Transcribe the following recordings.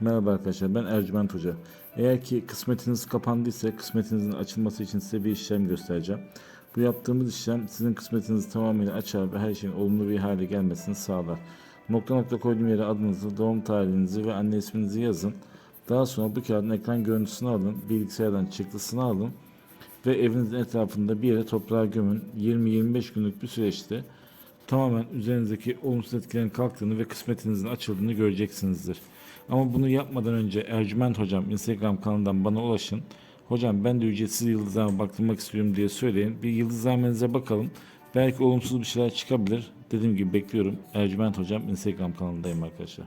Merhaba arkadaşlar ben Ercüment Hoca. Eğer ki kısmetiniz kapandıysa kısmetinizin açılması için size bir işlem göstereceğim. Bu yaptığımız işlem sizin kısmetinizi tamamıyla açar ve her şeyin olumlu bir hale gelmesini sağlar. Nokta nokta koyduğum yere adınızı, doğum tarihinizi ve anne isminizi yazın. Daha sonra bu kağıdın ekran görüntüsünü alın, bilgisayardan çıktısını alın ve evinizin etrafında bir yere toprağa gömün. 20-25 günlük bir süreçte tamamen üzerinizdeki olumsuz etkilerin kalktığını ve kısmetinizin açıldığını göreceksinizdir. Ama bunu yapmadan önce Ercüment Hocam Instagram kanalından bana ulaşın. Hocam ben de ücretsiz yıldızlarıma baktırmak istiyorum diye söyleyin. Bir yıldızlarınıza bakalım. Belki olumsuz bir şeyler çıkabilir. Dediğim gibi bekliyorum. Ercüment Hocam Instagram kanalındayım arkadaşlar.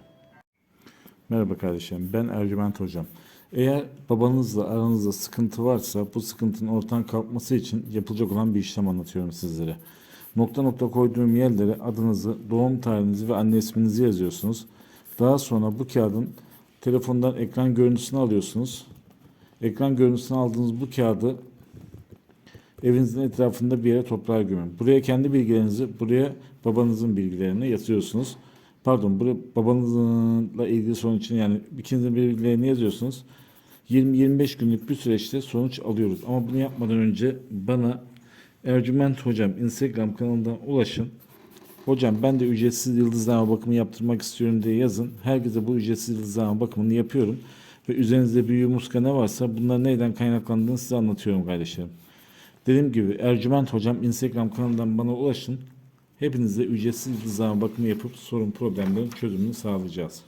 Merhaba kardeşim ben Ercüment Hocam. Eğer babanızla aranızda sıkıntı varsa bu sıkıntının ortadan kalkması için yapılacak olan bir işlem anlatıyorum sizlere. Nokta nokta koyduğum yerlere adınızı, doğum tarihinizi ve anne isminizi yazıyorsunuz. Daha sonra bu kağıdın telefondan ekran görüntüsünü alıyorsunuz. Ekran görüntüsünü aldığınız bu kağıdı evinizin etrafında bir yere toprağa gömün. Buraya kendi bilgilerinizi, buraya babanızın bilgilerini yazıyorsunuz. Pardon, buraya babanızla ilgili sorun için yani ikinizin bilgilerini yazıyorsunuz. 20-25 günlük bir süreçte sonuç alıyoruz. Ama bunu yapmadan önce bana Ercüment Hocam Instagram kanalından ulaşın. Hocam ben de ücretsiz yıldızlama bakımı yaptırmak istiyorum diye yazın. Herkese bu ücretsiz yıldızlama bakımını yapıyorum. Ve üzerinizde büyü muska ne varsa bunlar neyden kaynaklandığını size anlatıyorum kardeşlerim. Dediğim gibi Ercüment Hocam Instagram kanalından bana ulaşın. Hepinize ücretsiz yıldızlama bakımı yapıp sorun problemlerin çözümünü sağlayacağız.